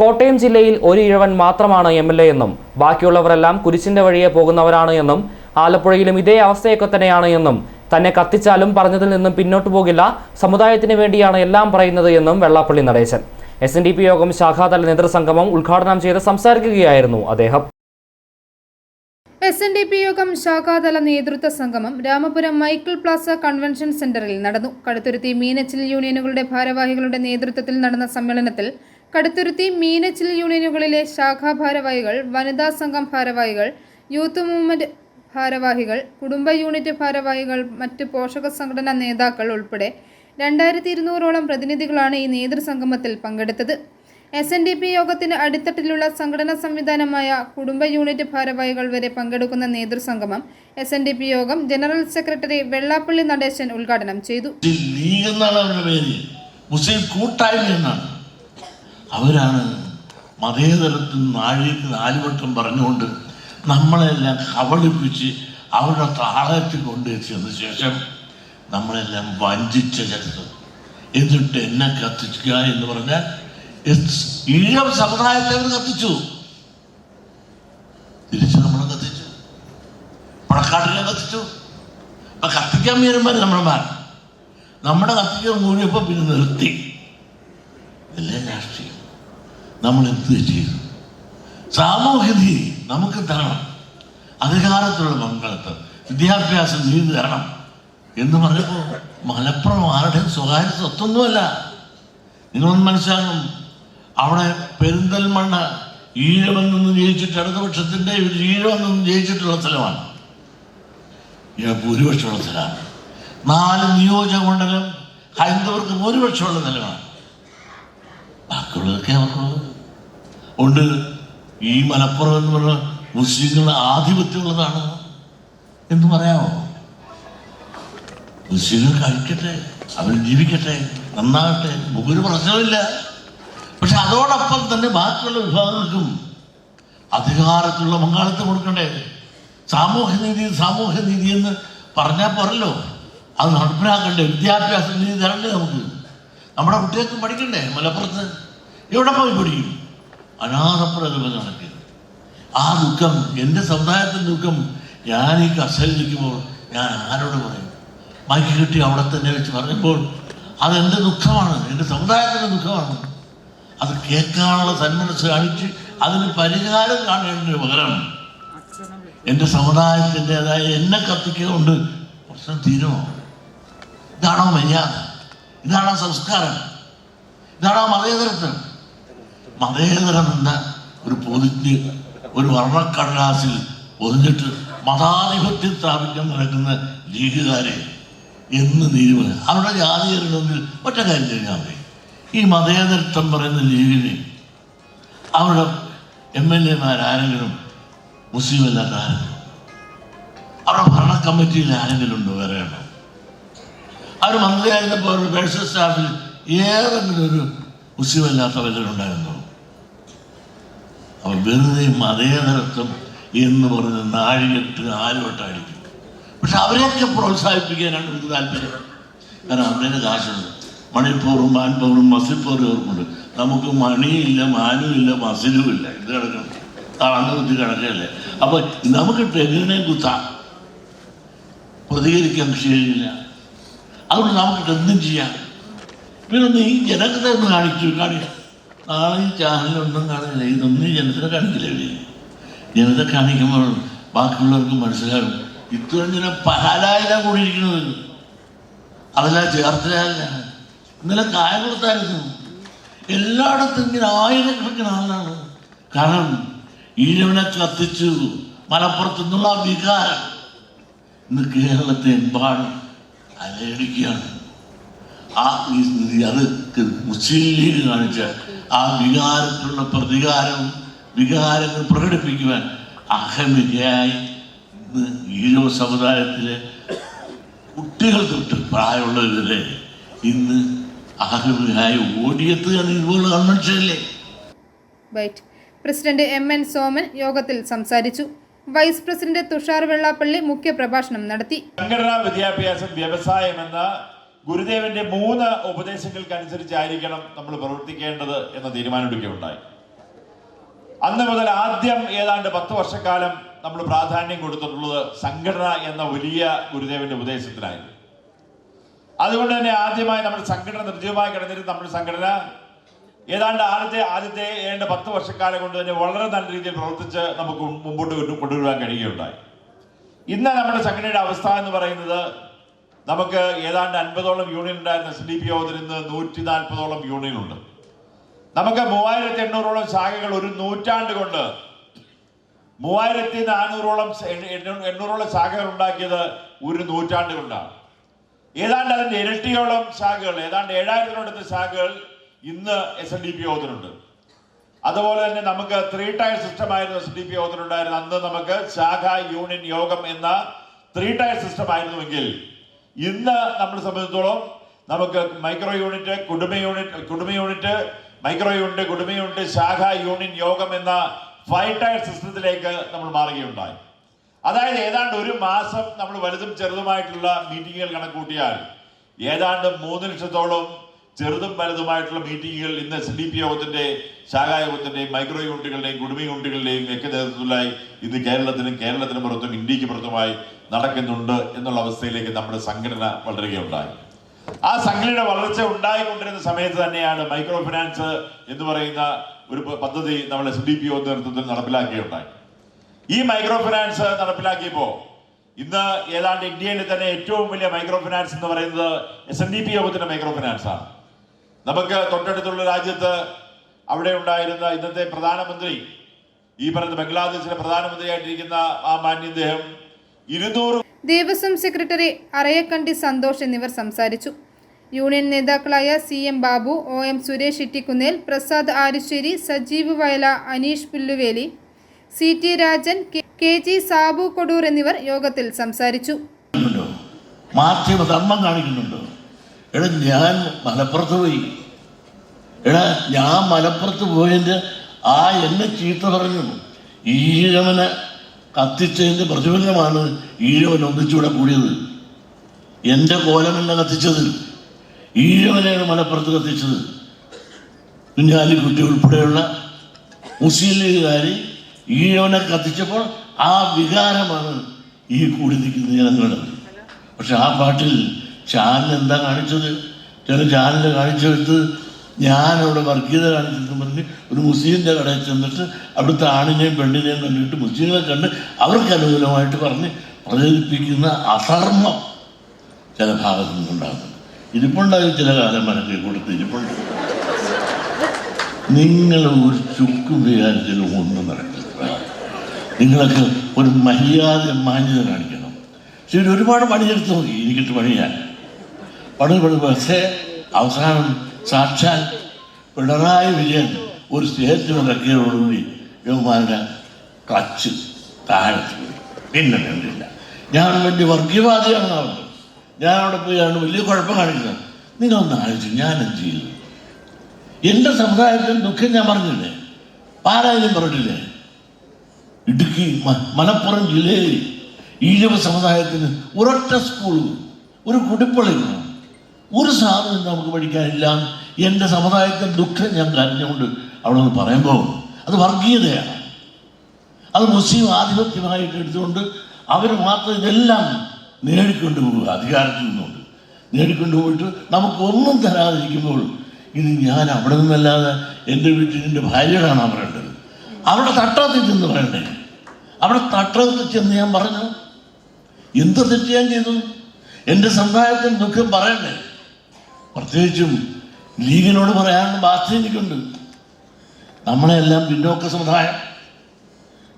കോട്ടയം ജില്ലയിൽ ഒരു ഇഴവൻ മാത്രമാണ് എം എൽ എ എന്നും ബാക്കിയുള്ളവരെല്ലാം കുരിശിന്റെ വഴിയെ പോകുന്നവരാണ് എന്നും ആലപ്പുഴയിലും ഇതേ അവസ്ഥയൊക്കെ തന്നെയാണ് എന്നും തന്നെ കത്തിച്ചാലും പറഞ്ഞതിൽ നിന്നും പിന്നോട്ട് പോകില്ല. സമുദായത്തിന് വേണ്ടിയാണ് എല്ലാം പറയുന്നത് എന്നും Vellappally Natesan. S N D P യോഗം ശാഖാതല നേതൃസംഗമം ഉദ്ഘാടനം ചെയ്ത് സംസാരിക്കുകയായിരുന്നു അദ്ദേഹം. എസ് എൻ ഡി പി യോഗം ശാഖാതല നേതൃത്വ സംഗമം രാമപുരം മൈക്കിൾ പ്ലാസ കൺവെൻഷൻ സെന്ററിൽ നടന്നു. കടുത്തുരുത്തി മീനച്ചിൽ യൂണിയനുകളുടെ ഭാരവാഹികളുടെ നേതൃത്വത്തിൽ നടന്ന സമ്മേളനത്തിൽ കടുത്തുരുത്തി മീനച്ചിൽ യൂണിയനുകളിലെ ശാഖാ ഭാരവാഹികൾ വനിതാ സംഘം ഭാരവാഹികൾ യൂത്ത് മൂവ്മെന്റ് ഭാരവാഹികൾ കുടുംബ യൂണിറ്റ് ഭാരവാഹികൾ മറ്റ് പോഷക സംഘടനാ നേതാക്കൾ ഉൾപ്പെടെ രണ്ടായിരത്തി ഇരുന്നൂറോളം പ്രതിനിധികളാണ് ഈ നേതൃസംഗമത്തിൽ പങ്കെടുത്തത്. എസ് എൻ ഡി പി യോഗത്തിന് അടിത്തട്ടിലുള്ള സംഘടനാ സംവിധാനമായ കുടുംബ യൂണിറ്റ് ഭാരവാഹികൾ വരെ പങ്കെടുക്കുന്ന നേതൃസംഗമം എസ് എൻ ഡി പി യോഗം ജനറൽ സെക്രട്ടറി വെള്ളാപ്പള്ളി നടേശൻ ഉദ്ഘാടനം ചെയ്തു. മുസ്ലിം കൂട്ടായ്മ എന്നാണ്. അവരാണ് മതേതരത്തിൽ നാഴിക്ക് നാലുവട്ടം പറഞ്ഞുകൊണ്ട് നമ്മളെല്ലാം കബളിപ്പിച്ച് അവരുടെ താളത്തിൽ കൊണ്ടെത്തിയതിന് ശേഷം നമ്മളെല്ലാം വഞ്ചിച്ച ചരിത്രം. എന്നിട്ട് എന്നെ കത്തിക്കുക എന്ന് പറഞ്ഞാൽ ഈഴം സമുദായത്തെ അവർ കത്തിച്ചു. തിരിച്ച് നമ്മളെ കത്തിച്ചു. പണക്കാട്ടിനെ കത്തിച്ചു. അപ്പൊ കത്തിക്കാൻ വരുമ്പോൾ നമ്മളമാർ നമ്മുടെ കത്തിക്കാൻ കൂടിയപ്പോ പിന്നെ നിർത്തി. ഇതല്ലേ രാഷ്ട്രീയം. നമ്മൾ എന്ത് ചെയ്തു സാമൂഹ്യതി നമുക്ക് തരണം. അധികാരത്തിലുള്ള പങ്കാളിത്തം വിദ്യാഭ്യാസം ചെയ്തു തരണം എന്ന് പറഞ്ഞപ്പോൾ മലപ്പുറം ആരുടെയും സ്വകാര്യ സ്വത്തൊന്നുമല്ല. നിങ്ങളൊന്ന് മനസ്സിലാകും അവിടെ പെരിന്തൽമണ്ണ ഈഴമെന്നൊന്നും ജയിച്ചിട്ട് ഇടതുപക്ഷത്തിന്റെ ഈഴമെന്നൊന്നും ജയിച്ചിട്ടുള്ള സ്ഥലമാണ്. ഭൂരിപക്ഷമുള്ള സ്ഥലമാണ്. നാല് നിയോജക മണ്ഡലം ഹൈന്ദവർക്ക് ഭൂരിപക്ഷമുള്ള സ്ഥലമാണ് ബാക്കിയുള്ളതൊക്കെ അവർക്കുള്ളത് ഉണ്ട്. ഈ മലപ്പുറം എന്ന് പറഞ്ഞ മുസ്ലിങ്ങളുടെ ആധിപത്യമുള്ളതാണ് എന്ന് പറയാമോ? മുസ്ലിങ്ങൾ കഴിക്കട്ടെ അവർ ജീവിക്കട്ടെ നന്നാകട്ടെ ഒരു പ്രശ്നമില്ല പക്ഷെ അതോടൊപ്പം തന്നെ ബാക്കിയുള്ള വിഭാഗങ്ങൾക്കും അധികാരത്തിലുള്ള പങ്കാളിത്തം കൊടുക്കണ്ടേ? സാമൂഹ്യനീതി സാമൂഹ്യനീതി എന്ന് പറഞ്ഞാൽ പോരല്ലോ. അത് നടപ്പിലാക്കണ്ടേ? വിദ്യാഭ്യാസ നീതി തരണ്ടേ നമുക്ക്? നമ്മുടെ കുട്ടികൾക്ക് പഠിക്കണ്ടേ മലപ്പുറത്ത്? എവിടെ പോയി പഠിക്കും? അനാഥപ്രകൃതി നടക്കുക ആ ദുഃഖം എന്റെ സമുദായത്തിന്റെ ദുഃഖം ഞാൻ ഈ കസലിരിക്കുമ്പോൾ ഞാൻ ആരോട് പറയും? മൈക്ക് കിട്ടി അവിടെ തന്നെ വെച്ച് പറഞ്ഞപ്പോൾ അതെന്റെ ദുഃഖമാണ് എന്റെ സമുദായത്തിന്റെ ദുഃഖമാണ്. അത് കേൾക്കാനുള്ള സന്മനസ് കാണിച്ച് അതിന് പരിഹാരം കാണേണ്ടതിന് പകരം എന്റെ സമുദായത്തിന്റെതായ എന്നെ കത്തിക്കൊണ്ട് പ്രശ്നം തീരുമോ? ഇതാണോ മര്യാദ? ഇതാണോ സംസ്കാരം? ഇതാണോ മതേതരത്വം? മതേതരം എന്ന ഒരു പൊതിഞ്ഞ് ഒരു വർണക്കടലാസിൽ പൊതിഞ്ഞിട്ട് മതാധിപത്യം സ്ഥാപിക്കാൻ നടക്കുന്ന ലീഗുകാരെ എന്ന് തീരുമാനം അവരുടെ ജാതിയരുടെ ഒറ്റ കാര്യം കഴിഞ്ഞാൽ മതി. ഈ മതേതരത്വം പറയുന്ന ലീഗിനെ അവരുടെ എം എൽ എമാരാരെങ്കിലും മുസ്ലിം അല്ലാത്ത ആരെങ്കിലും അവരുടെ ഭരണ കമ്മിറ്റിയിൽ ആരെങ്കിലും ഉണ്ടോ വേറെ ഉണ്ടോ അവർ മന്ത്രിയായിരുന്നപ്പോൾ അവരുടെ പേഴ്സണൽ സ്റ്റാഫിൽ ഏതെങ്കിലും ഒരു മുസ്ലിം അല്ലാത്ത വല്ലവരും ഉണ്ടായിരുന്നോ അവർ വെറുതെ മതേതരത്വം എന്ന് പറഞ്ഞ് നാഴികെട്ട് ആരോട്ടായിരിക്കും. പക്ഷെ അവരെയൊക്കെ പ്രോത്സാഹിപ്പിക്കാനാണ് എനിക്ക് താല്പര്യം. കാരണം അവരുടെ കാശുണ്ട്. മണിപ്പൂറും മാൻപൂറും മസിപ്പൂറും അവർക്കുണ്ട്. നമുക്ക് മണിയില്ല മാനും ഇല്ല മസിലും ഇല്ല ഇത് കിടക്കണം. തളർന്നു കുത്തി കിടക്കല്ലേ അപ്പൊ നമുക്ക് ടെഗിനെ കുത്താം. പ്രതികരിക്കാൻ ശരിയില്ല അതുകൊണ്ട് നമുക്ക് എന്തും ചെയ്യാം. പിന്നെ ഈ ജനകത്തെ ഒന്ന് കാണിച്ചു കാണിക്കാം നാളെ ചാനലൊന്നും കാണില്ല ഇതൊന്നും ജനത്തിനെ കാണിക്കില്ല ജനത്തെ കാണിക്കുമ്പോൾ ബാക്കിയുള്ളവർക്ക് മനസ്സിലാകും. ഇത്രയും ജനം പഹാലായില്ല കൂടിയിരിക്കുന്നത്. അതല്ല ചേർത്തലല്ല ഇന്നലെ കായ കൊടുത്തായിരുന്നു. എല്ലായിടത്തും ഇങ്ങനെ ആയിരക്കണക്കിന് ആളാണ് കാരണം ഈഴവനെ കത്തിച്ചു. മലപ്പുറത്തു നിന്നുള്ള വികാരം. ഇന്ന് കേരളത്തെ എമ്പാടും അലയടിക്കുകയാണ്. ആ അത് മുസ്ലിം ലീഗ് കാണിച്ച ആ വികാരത്തിലുള്ള പ്രതികാരം വികാരങ്ങൾ പ്രകടിപ്പിക്കുവാൻ അഹമികയായി ഇന്ന് ഈഴവ സമുദായത്തിലെ കുട്ടികൾ തൊട്ട് പ്രായമുള്ളവരെ ഇന്ന് അഹമികയായി ഓടിയെത്തുകയാണ് എന്ന് കൺവെൻഷനില്ലേ പ്രസിഡന്റ് എം എൻ സോമൻ യോഗത്തിൽ സംസാരിച്ചു. വൈസ് പ്രസിഡന്റ് തുഷാർ വെള്ളാപ്പള്ളി മുഖ്യ പ്രഭാഷണം നടത്തി. സംഘടനാ വിദ്യാഭ്യാസം വ്യവസായം എന്ന ഗുരുദേവന്റെ മൂന്ന് ഉപദേശങ്ങൾക്കനുസരിച്ചായിരിക്കണം നമ്മൾ പ്രവർത്തിക്കേണ്ടത് എന്ന തീരുമാനമെടുക്കുകയുണ്ടായി അന്ന് മുതൽ ആദ്യം ഏതാണ്ട് പത്ത് വർഷക്കാലം നമ്മൾ പ്രാധാന്യം കൊടുത്തിട്ടുള്ളത് സംഘടന എന്ന വലിയ ഗുരുദേവന്റെ ഉപദേശത്തിനായിരുന്നു. അതുകൊണ്ട് തന്നെ ആദ്യമായി നമ്മുടെ സംഘടന നിർജീവമായി കിടന്നിരുന്ന നമ്മുടെ സംഘടന ഏതാണ്ട് ആദ്യത്തെ ആദ്യത്തെ ഏതാണ്ട് പത്ത് വർഷക്കാലം കൊണ്ട് തന്നെ വളരെ നല്ല രീതിയിൽ പ്രവർത്തിച്ച് നമുക്ക് മുമ്പോട്ട് കൊണ്ടു- കൊണ്ടുവരാൻ കഴിയുകയുണ്ടായി. ഇന്ന് നമ്മുടെ സംഘടനയുടെ അവസ്ഥ എന്ന് പറയുന്നത് നമുക്ക് ഏതാണ്ട് അൻപതോളം യൂണിയൻ ഉണ്ടായിരുന്ന എസ് ഡി പി യോഗത്തിൽ ഇന്ന് നൂറ്റി നാൽപ്പതോളം യൂണിയൻ ഉണ്ട്. നമുക്ക് മൂവായിരത്തി എണ്ണൂറോളം ശാഖകൾ ഒരു നൂറ്റാണ്ട് കൊണ്ട് മൂവായിരത്തി നാനൂറോളം എണ്ണൂറോളം ശാഖകൾ ഉണ്ടാക്കിയത് ഒരു നൂറ്റാണ്ട് കൊണ്ടാണ്. ഏതാണ്ട് അതിന്റെ ഇരട്ടിയോളം ശാഖകൾ ഏതാണ്ട് ഏഴായിരത്തിനടുത്ത ശാഖകൾ ഇന്ന് എസ് എൻ ഡി പി ഓതിനുണ്ട് അതുപോലെ തന്നെ നമുക്ക് ത്രീ ടയർ സിസ്റ്റം ആയിരുന്നു എസ് ഡി പി ഓതിനുണ്ടായിരുന്നു അന്ന് നമുക്ക് ശാഖ യൂണിയൻ യോഗം എന്ന ത്രീ ടയർ സിസ്റ്റം ആയിരുന്നുവെങ്കിൽ ഇന്ന് നമ്മളെ സംബന്ധിച്ചിടത്തോളം നമുക്ക് മൈക്രോ യൂണിറ്റ് കുടുംബ യൂണിറ്റ് കുടുംബ യൂണിറ്റ് മൈക്രോ യൂണിറ്റ് കുടുംബ യൂണിറ്റ് ശാഖ യൂണിയൻ യോഗം എന്ന ഫൈവ് ടയർ സിസ്റ്റത്തിലേക്ക് നമ്മൾ മാറുകയുണ്ടായി. അതായത് ഏതാണ്ട് ഒരു മാസം നമ്മൾ വലുതും ചെറുതുമായിട്ടുള്ള മീറ്റിങ്ങുകൾ കണക്കൂട്ടിയാൽ ഏതാണ്ട് മൂന്ന് ലക്ഷത്തോളം ചെറുതും വലുതുമായിട്ടുള്ള മീറ്റിങ്ങുകൾ ഇന്ന് എസ് ഡി പി യോഗത്തിന്റെ ശാഖായോഗത്തിന്റെയും മൈക്രോ യൂണിറ്റുകളുടെയും കുടുംബ യൂണിറ്റുകളുടെയും ഒക്കെ നേതൃത്വത്തിലായി ഇന്ന് കേരളത്തിനും കേരളത്തിന് പുറത്തും ഇന്ത്യയ്ക്ക് പുറത്തുമായി നടക്കുന്നുണ്ട് എന്നുള്ള അവസ്ഥയിലേക്ക് നമ്മുടെ സംഘടന വളരുകയുണ്ടായി. ആ സംഘടനയുടെ വളർച്ച ഉണ്ടായിക്കൊണ്ടിരുന്ന സമയത്ത് തന്നെയാണ് മൈക്രോ ഫിനാൻസ് എന്ന് പറയുന്ന ഒരു പദ്ധതി നമ്മൾ എസ് ഡി പി ഒ നേതൃത്വത്തിൽ നടപ്പിലാക്കിയുണ്ടായി ഈ മൈക്രോ ഫിനാൻസ് നടപ്പിലാക്കിയപ്പോൾ ഇന്ന് ഏതാണ്ട് ഇന്ത്യയിലെ തന്നെ ഏറ്റവും വലിയ മൈക്രോ ഫിനാൻസ് എന്ന് പറയുന്നത് എസ് എൻ ഡി പി യോഗത്തിന്റെ മൈക്രോ ഫിനാൻസ് ആണ് നമുക്ക് തൊട്ടടുത്തുള്ള രാജ്യത്ത് അവിടെ ഉണ്ടായിരുന്ന ഇന്നത്തെ പ്രധാനമന്ത്രി ഈ പറയുന്ന ബംഗ്ലാദേശിലെ പ്രധാനമന്ത്രിയായിട്ടിരിക്കുന്ന ആ മാന്യദ്ദേഹം ഇരുന്നൂറ് ദേവസ്വം സെക്രട്ടറി അറയക്കണ്ടി സന്തോഷ് എന്നിവർ സംസാരിച്ചു. യൂണിയൻ നേതാക്കളായ C M Babu O M Suresh Ittikkunnel Prasad Arisseri Sajeev Vayala Aneesh Pulluveli C T Rajan K- G Sabu Kodoor എന്നിവർ യോഗത്തിൽ സംസാരിച്ചു. മാധ്യമധർമ്മം മാധ്യമ ധർമ്മം കാണിക്കുന്നുണ്ടോ? എടാ ഞാൻ മലപ്പുറത്ത് പോയി. എടാ ഞാൻ മലപ്പുറത്ത് പോയതിന്റെ ആ എന്നെ ചീത്ത പറഞ്ഞു. ഈഴവനെ കത്തിച്ചതിന്റെ പ്രതിഫലനമാണ് ഈഴവൻ ഒന്നിച്ചൂടെ കൂടിയത്. എന്റെ കോലമല്ല കത്തിച്ചത്. ഈഴവനെയാണ് മലപ്പുറത്ത് കത്തിച്ചത്. കുഞ്ഞാലിക്കുട്ടി ഉൾപ്പെടെയുള്ള മുസ്ലിം ലീഗുകാർ ഈഴവനെ കത്തിച്ചപ്പോൾ ആ വികാരമാണ് ഈ കൂടി നിൽക്കുന്ന ജനങ്ങളുടെ പക്ഷെ ആ പാട്ടിൽ ചാനൽ എന്താ കാണിച്ചത്? ചില ചാനൽ കാണിച്ചെടുത്ത് ഞാനവിടെ വർഗീയത കാണിച്ചു പറഞ്ഞ് ഒരു മുസ്ലിമിന്റെ കടയിൽ ചെന്നിട്ട് അവിടുത്തെ ആണിനെയും പെണ്ണിനെയും കണ്ടിട്ട് മുസ്ലിങ്ങളെ കണ്ട് അവർക്ക് അനുകൂലമായിട്ട് പറഞ്ഞ് പ്രചരിപ്പിക്കുന്ന അധർമ്മം ചില ഭാഗത്തു നിന്നുണ്ടാകുന്നുണ്ട് ഇരിപ്പുണ്ടായി ചില കാലം മനസ്സിൽ കൊടുത്ത് ഇരിപ്പുണ്ട്. നിങ്ങൾ ഒരു ചുക്കും വിചാരിച്ചാലും ഒന്നും നടക്കില്ല നിങ്ങളൊക്കെ ഒരു മര്യാദ മാന്യത കാണിക്കണം. ശരി ഒരുപാട് പണിയെടുത്ത് നോക്കി. എനിക്കിട്ട് പണിയാൻ. പണി പണി പക്ഷേ അവസാനം സാക്ഷാൽ പിണറായി വിജയൻ ഒരു സ്റ്റേറ്റ്മെന്റ് ഇറക്കിയതോടുകൂടി യുവമാരുടെ ക്ലച്ച് താഴെ പിന്നെ കണ്ടില്ല ഞാൻ വലിയ വർഗീയവാദിയാണ് പറഞ്ഞു ഞാൻ അവിടെ പോയി ആണ് വലിയ കുഴപ്പം കാണിക്കുന്നത് നിങ്ങളൊന്ന് ആലോചിച്ചു ഞാൻ എന്ത് ചെയ്തു എന്റെ സമുദായത്തിൽ ദുഃഖം ഞാൻ പറഞ്ഞില്ലേ പാരായണം പറഞ്ഞില്ലേ ഇടുക്കി മലപ്പുറം ജില്ലയിൽ ഈഴവ സമുദായത്തിന് ഒരൊറ്റ സ്കൂൾ ഒരു കുടിപ്പള്ളി വേണം. ഒരു സാധനം നമുക്ക് പഠിക്കാനില്ല. എന്റെ സമുദായത്തിൽ ദുഃഖം ഞാൻ കരഞ്ഞുകൊണ്ട് അവിടെ നിന്ന് പറയുമ്പോൾ അത് വർഗീയതയാണ്. അത് മുസ്ലിം ആധിപത്യമായിട്ട് എടുത്തുകൊണ്ട് അവർ മാത്രം ഇതെല്ലാം നേടിക്കൊണ്ട് പോകുക അധികാരത്തിൽ നിന്നുകൊണ്ട് നേടിക്കൊണ്ട് പോയിട്ട് നമുക്കൊന്നും തരാതിരിക്കുമ്പോൾ ഇത് ഞാൻ അവിടെ നിന്നല്ലാതെ എന്റെ വീട്ടിൽ എന്റെ ഭാര്യ കാണാൻ പറയേണ്ടത് അവിടെ തട്ടത്തിൽ ചെന്ന് പറയണ്ടേ? അവിടെ തട്ടത്തിൽ ചെന്ന് ഞാൻ പറഞ്ഞു എന്ത് തെറ്റ് ഞാൻ ചെയ്തു? എന്റെ സമുദായത്തിന് ദുഃഖം പറയണ്ടേ? പ്രത്യേകിച്ചും ലീഗിനോട് പറയാനുള്ള ബാധ്യത എനിക്കുണ്ട്. നമ്മളെല്ലാം പിന്നോക്ക സമുദായം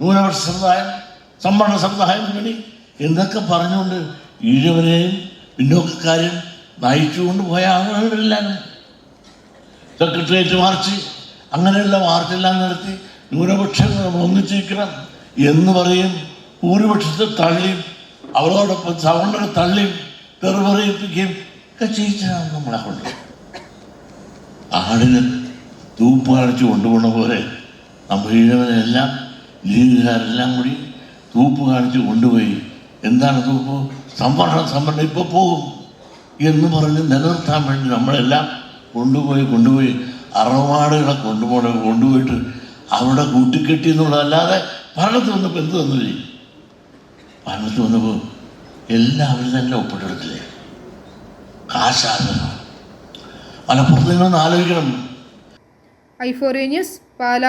ന്യൂനപക്ഷ സമുദായം സംവരണ സമുദായം മുന്നണി എന്നൊക്കെ പറഞ്ഞുകൊണ്ട് ഈഴവനെയും പിന്നോക്കക്കാരെയും നയിച്ചുകൊണ്ട് പോയ ആളുകളെല്ലാം. സെക്രട്ടേറിയറ്റ് മാർച്ച് അങ്ങനെയുള്ള മാർച്ചെല്ലാം നടത്തി ന്യൂനപക്ഷങ്ങൾ നമ്മൾ ഒന്നിച്ചിരിക്കണം എന്ന് പറയും. ഭൂരിപക്ഷത്തെ തള്ളിയും അവരോടൊപ്പം സവർണരെ തള്ളിയും തെറി പറയിപ്പിക്കുകയും ഒക്കെ ചെയ്യിച്ചാണ് നമ്മളെ കൊണ്ട് ആടിന് തൂപ്പ് കൊണ്ടുപോണ പോലെ നമ്മൾ ഈഴവനെല്ലാം ലീഗുകാരെല്ലാം കൂടി തൂപ്പ് കാണിച്ച് കൊണ്ടുപോയി. എന്താണ് തൂപ്പ്? സംവരണം സംവരണം ഇപ്പോൾ പോകും എന്ന് പറഞ്ഞ് നിലനിർത്താൻ വേണ്ടി നമ്മളെല്ലാം കൊണ്ടുപോയി കൊണ്ടുപോയി അറവാടുകളെ കൊണ്ടുപോകണ കൊണ്ടുപോയിട്ട് അവിടെ കൂട്ടിക്കെട്ടി എന്നുള്ളതല്ലാതെ ഭരണത്തിൽ വന്നപ്പോൾ എന്ത് തന്നില്ലേ ഭരണത്തിൽ വന്നപ്പോൾ എല്ലാവരും തന്നെ ഒപ്പിട്ടെടുത്തില്ലേ കാശാണ് മലപ്പുറത്ത് നിന്ന് ആലോചിക്കണം. ഐഫോറിയ ന്യൂസ് പാല.